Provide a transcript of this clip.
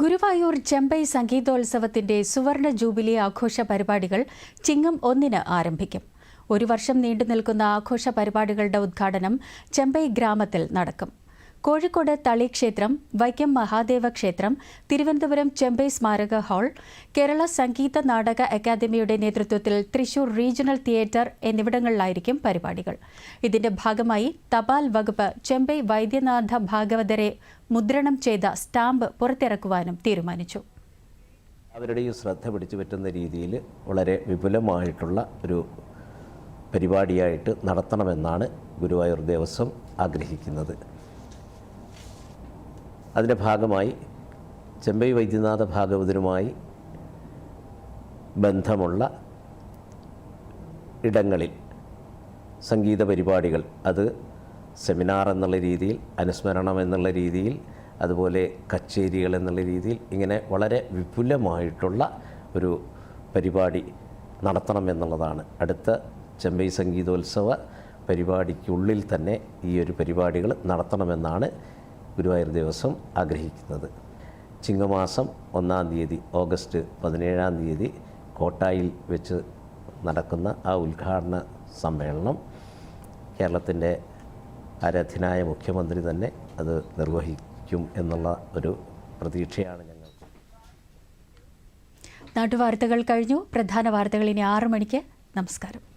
ഗുരുവായൂർ ചെമ്പൈ സംഗീതോത്സവത്തിന്റെ സുവർണ ജൂബിലി ആഘോഷ പരിപാടികൾ ചിങ്ങം ഒന്നിന് ആരംഭിക്കും. ഒരു വർഷം നീണ്ടു നിൽക്കുന്ന ആഘോഷ പരിപാടികളുടെ ഉദ്ഘാടനം ചെമ്പൈ ഗ്രാമത്തിൽ നടക്കും. കോഴിക്കോട് തളി ക്ഷേത്രം വൈക്കം മഹാദേവ ക്ഷേത്രം തിരുവനന്തപുരം ചെമ്പൈ സ്മാരക ഹാൾ കേരള സംഗീത നാടക അക്കാദമിയുടെ നേതൃത്വത്തിൽ തൃശൂർ റീജിയണൽ തിയേറ്റർ എന്നിവിടങ്ങളിലായിരിക്കും പരിപാടികൾ. ഇതിന്റെ ഭാഗമായി തപാൽ വകുപ്പ് ചെമ്പൈ വൈദ്യനാഥ ഭാഗവതരെ മുദ്രണം ചെയ്ത സ്റ്റാമ്പ് പുറത്തിറക്കുവാനും തീരുമാനിച്ചു. അവരുടെയും ശ്രദ്ധ പിടിച്ചു പറ്റുന്ന രീതിയിൽ വളരെ വിപുലമായിട്ടുള്ള ഒരു പരിപാടിയായിട്ട് നടത്തണമെന്നാണ് ഗുരുവായൂർ ദേവസ്വം ആഗ്രഹിക്കുന്നത്. അതിന്റെ ഭാഗമായി ചെമ്പൈ വൈദ്യനാഥ ഭാഗവതരുമായി ബന്ധമുള്ള ഇടങ്ങളിൽ സംഗീത പരിപാടികൾ. അത് സെമിനാർ എന്നുള്ള രീതിയിൽ അനുസ്മരണം എന്നുള്ള രീതിയിൽ അതുപോലെ കച്ചേരികൾ എന്നുള്ള രീതിയിൽ ഇങ്ങനെ വളരെ വിപുലമായിട്ടുള്ള ഒരു പരിപാടി നടത്തണം എന്നുള്ളതാണ്. അടുത്ത ചെമ്പൈ സംഗീതോത്സവ പരിപാടിക്കുള്ളിൽ തന്നെ ഈ ഒരു പരിപാടികൾ നടത്തണമെന്നാണ് ഗുരുവായൂർ ദിവസം ആഗ്രഹിക്കുന്നത്. ചിങ്ങമാസം ഒന്നാം തീയതി ഓഗസ്റ്റ് പതിനേഴാം തീയതി കോട്ടായിൽ വെച്ച് നടക്കുന്ന ആ ഉദ്ഘാടന സമ്മേളനം കേരളത്തിന്റെ ആരാധ്യനായ മുഖ്യമന്ത്രി തന്നെ അത് നിർവഹിക്കും എന്നുള്ള ഒരു പ്രതീക്ഷയാണ് ഞങ്ങൾ നാട്ടുവാർത്തകൾ കഴിഞ്ഞു. പ്രധാന വാർത്തകൾ ഇനി ആറു മണിക്ക്. നമസ്കാരം.